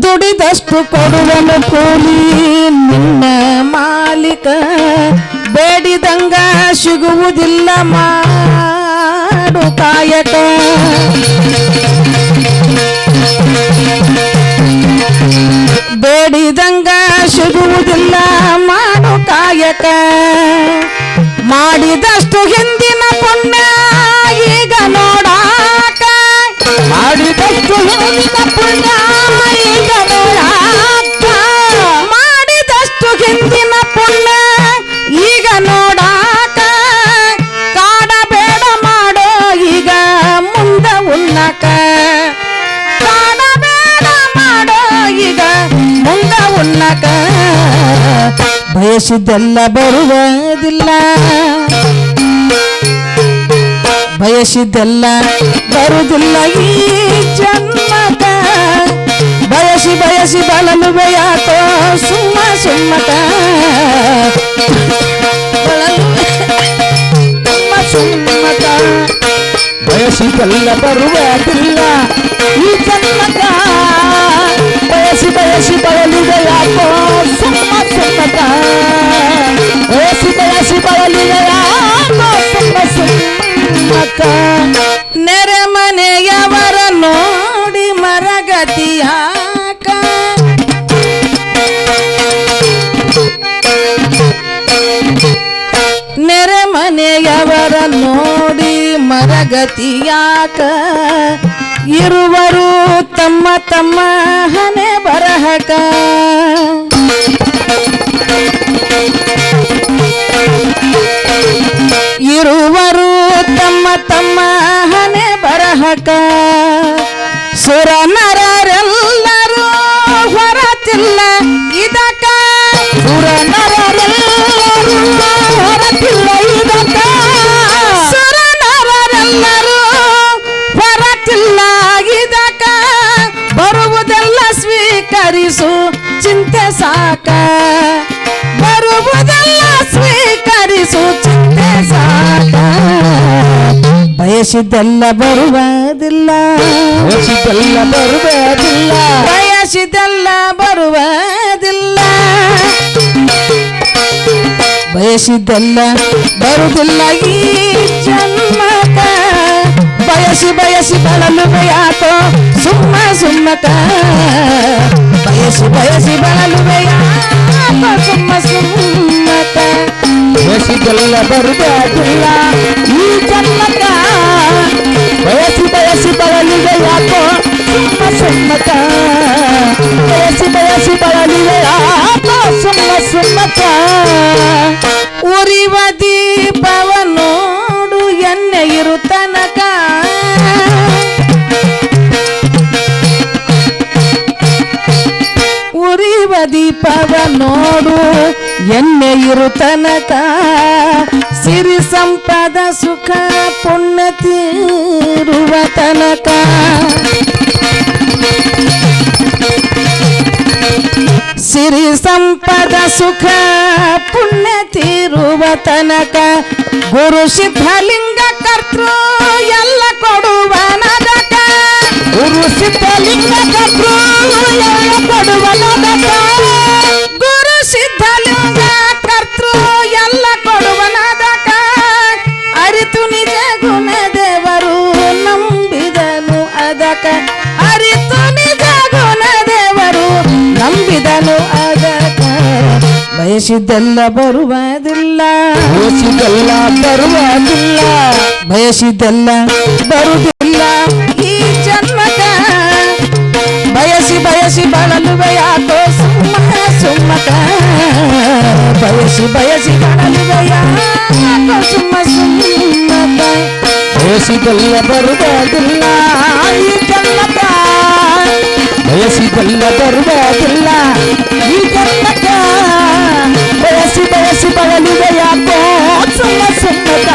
ದುಡಿದಷ್ಟು ಕೊಡುವನು ಕೂಲಿ ನಿನ್ನ ಮಾಲೀಕ. ಬೇಡಿದಂಗ ಸಿಗುವುದಿಲ್ಲ ಮಾಡು ಕಾಯಕ. ಬೇಡಿದಂಗ ಸಿಗುವುದಿಲ್ಲ ಮಾಡು ಕಾಯಕ. ಮಾಡಿದಷ್ಟು ಹಿಂದಿನ ಪುಣ್ಯ ಈಗ ನೋಡಾಕ. ಮಾಡಿದಷ್ಟು ಹಿಂದಿನ ಪುಣ್ಯ ಮುಂದ ಉನ್ನಕ ಬಯಸಿದ್ದೆಲ್ಲ ಬರುವುದಿಲ್ಲ ಬಯಸಿದ್ದೆಲ್ಲ ಬರುವುದಿಲ್ಲ ಈ ಜನ್ಮಕ ಬಯಸಿ ಬಯಸಿ ಬಳಲು ಯಾಕೋ ಸುಮ್ಮ ಸುಮ್ಮಕ ಬಳಲು ಸುಮ್ಮ ಸುಮ್ಮಕ ಬಯಸಿದೆಲ್ಲ ಬರುವುದಿಲ್ಲ ಈ ಮರಗತಿಯಾಕ ಇರುವರು ತಮ್ಮ ತಮ್ಮ ಹಣೆ ಬರಹಕ. ಇರುವರು ತಮ್ಮ ತಮ್ಮ ಹಣೆ ಬರಹಕ. ಸುರ ನರರೆಲ್ಲರೂ ಹೊರತಿಲ್ಲ. ಸ್ವೀಕರಿಸು ಚಿಂತೆ ಸಾಕ. ಬರುವುದೆಲ್ಲ ಸ್ವೀಕರಿಸು ಚಿಂತೆ ಸಾಕ. ಬಯಸಿದ್ದೆಲ್ಲ ಬರುವುದಿಲ್ಲ. ಬಯಸಿದ್ದೆಲ್ಲ ಬರುವುದಿಲ್ಲ. ಬಯಸಿದ್ದೆಲ್ಲ ಬರುವುದಿಲ್ಲ. ಬಯಸಿದ್ದೆಲ್ಲ ಬರುವುದಿಲ್ಲ ಈ ಜನ್ಮಕ. ಬಯಸಿ ಬಯಸಿ ಬಳಲು ಯಾಕೋ సుమ్మక వయసు బయసి బలలు సుమ్మ సుమ్మక బయసి గల్ల బరుబాటుల్ల ఈ జన్మక. బయసి బయసి బలలువయా సుమ్మ సుమ్మక బయసి బయసి బలలువయా సుమ్మ ದೀಪವ ನೋಡು, ಎಣ್ಣೆ ಇರು ತನಕ. ಸಿರಿ ಸಂಪದ ಸುಖ ಪುಣ್ಯ ತೀರುವ ತನಕ. ಸಿರಿ ಸಂಪದ ಸುಖ ಪುಣ್ಯ ತೀರುವ ತನಕ. ಗುರು ಸಿದ್ಧಲಿಂಗ ಕರ್ತೃ ಎಲ್ಲ ಕೊಡುವ ನರಕ ಗುರು ಸಿದ್ಧಲಿಂಗ ಕರ್ತೃ ಎಲ್ಲ ಕೊಡುವ ನರಕ. ನಂಬಿದನು ಅದಕ ಬಯಸಿದ್ದೆಲ್ಲ ಬರುವುದಿಲ್ಲ ಬಯಸಿದೆಲ್ಲ ಬರುವುದಿಲ್ಲ ಬಯಸಿದ್ದೆಲ್ಲ ಬರುವುದಿಲ್ಲ ಈ ಜನ್ಮಕ ಬಯಸಿ ಬಯಸಿ ಬಳಲುವೆ ಯಾಕೋ ಸುಮ್ಮ ಸುಮ್ಮಕ ಬಯಸಿ ಬಯಸಿ ಬಳಲುವೆ ಯಾಕೋ ಸುಮ್ಮ ಸುಮ್ಮಕ ಬಯಸಿದೆಲ್ಲ ಬರುವುದಿಲ್ಲ ಈ ಜನ್ಮಕ ಬಯಸಿದೆಲ್ಲ ಬರುವುದಿಲ್ಲ ಈ ಜನ್ಮಕ ಬಯಸಿ ಬಯಸಿ ಬಳಲಿದೆ ಯಾಕೋ ಸುಮ್ಮ ಸುಮ್ಮಕ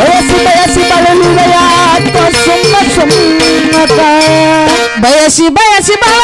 ಬಯಸಿ ಬಯಸಿ ಬಳಲಿದೆ ಯಾಕೋ ಸುಮ್ಮ ಸುಮ್ಮಕ ಬಯಸಿ ಬಯಸಿ ಬಳಲುವೆ ಯಾಕೋ